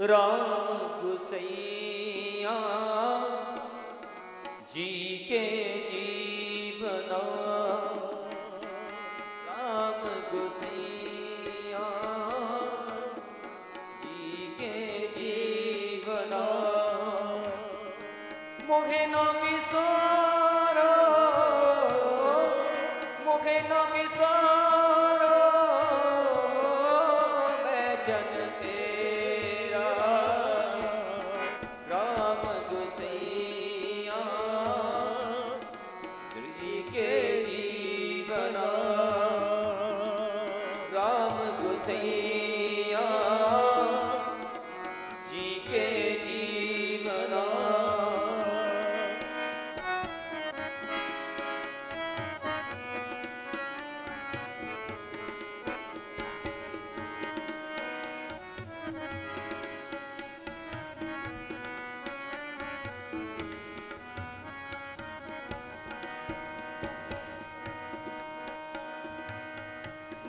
ਰਾਮ ਗੁਸਈਆ। ਜੀ ਕੇ ਜੀਵਨਾ। ਰਾਮ ਗੁਸਈਆ। ਜੀ ਕੇ ਜੀਵਨਾ। ਮੋਹੇ ਨਾ ਵਿਸਾਰੋ ਮੋਹੇ ਨਾ ਵਿਸਾਰੋ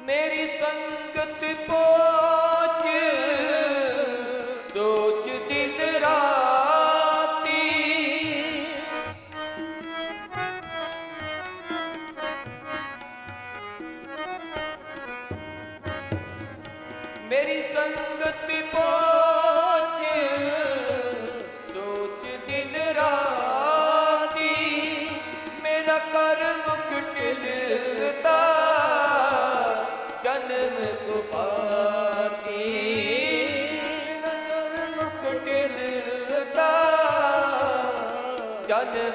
ਮੇਰੀ ਸੰਗਤ ਪੋਚ ਸੋਚ ਦਿਨ ਮੇਰੀ ਸੰਗਤ ਪੋਚ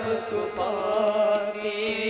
ਰੱਬ ਕੋ ਪਾਵੇ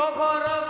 কখনো